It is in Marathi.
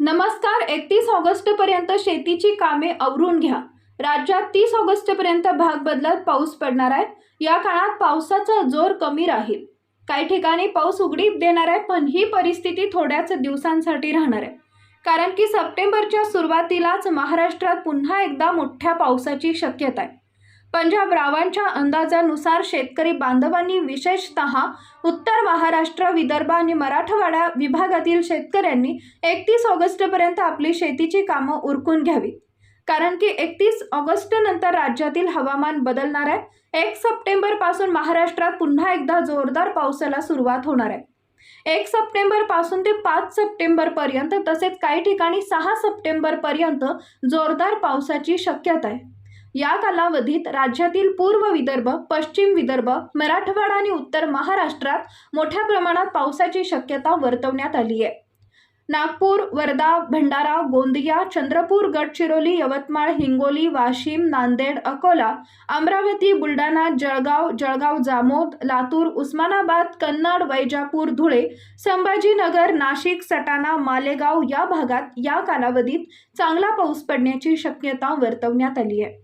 नमस्कार एकतीस ऑगस्ट पर्यंत शेतीची कामे आवरून घ्या. राज्यात तीस ऑगस्ट पर्यंत भाग बदलत पाऊस पडणार आहे. या काळात पावसाचा जोर कमी राहील. काही ठिकाणी पाऊस उघडीप देणार आहे पण ही परिस्थिती थोड्याच दिवसांसाठी राहणार आहे. कारण की सप्टेंबरच्या सुरुवातीलाच महाराष्ट्रात पुन्हा एकदा मोठ्या पावसाची शक्यता आहे. पंजाब रावांच्या अंदाजानुसार शेतकरी बांधवांनी विशेषतः उत्तर महाराष्ट्र विदर्भ आणि मराठवाडा विभागातील शेतकऱ्यांनी एकतीस ऑगस्टपर्यंत आपली शेतीची कामं उरकून घ्यावीत. कारण की एकतीस ऑगस्टनंतर राज्यातील हवामान बदलणार आहे. एक सप्टेंबरपासून महाराष्ट्रात पुन्हा एकदा जोरदार पावसाला सुरुवात होणार आहे. एक सप्टेंबरपासून ते पाच सप्टेंबरपर्यंत तसेच काही ठिकाणी सहा सप्टेंबरपर्यंत जोरदार पावसाची शक्यता आहे. या कालावधीत राज्यातील पूर्व विदर्भ पश्चिम विदर्भ मराठवाडा आणि उत्तर महाराष्ट्रात मोठ्या प्रमाणात पावसाची शक्यता वर्तवण्यात आली आहे. नागपूर वर्धा भंडारा गोंदिया चंद्रपूर गडचिरोली यवतमाळ हिंगोली वाशिम नांदेड अकोला अमरावती बुलढाणा जळगाव जळगाव जामोद लातूर उस्मानाबाद कन्नड वैजापूर धुळे संभाजीनगर नाशिक सटाणा मालेगाव या भागात या कालावधीत चांगला पाऊस पडण्याची शक्यता वर्तवण्यात आली आहे.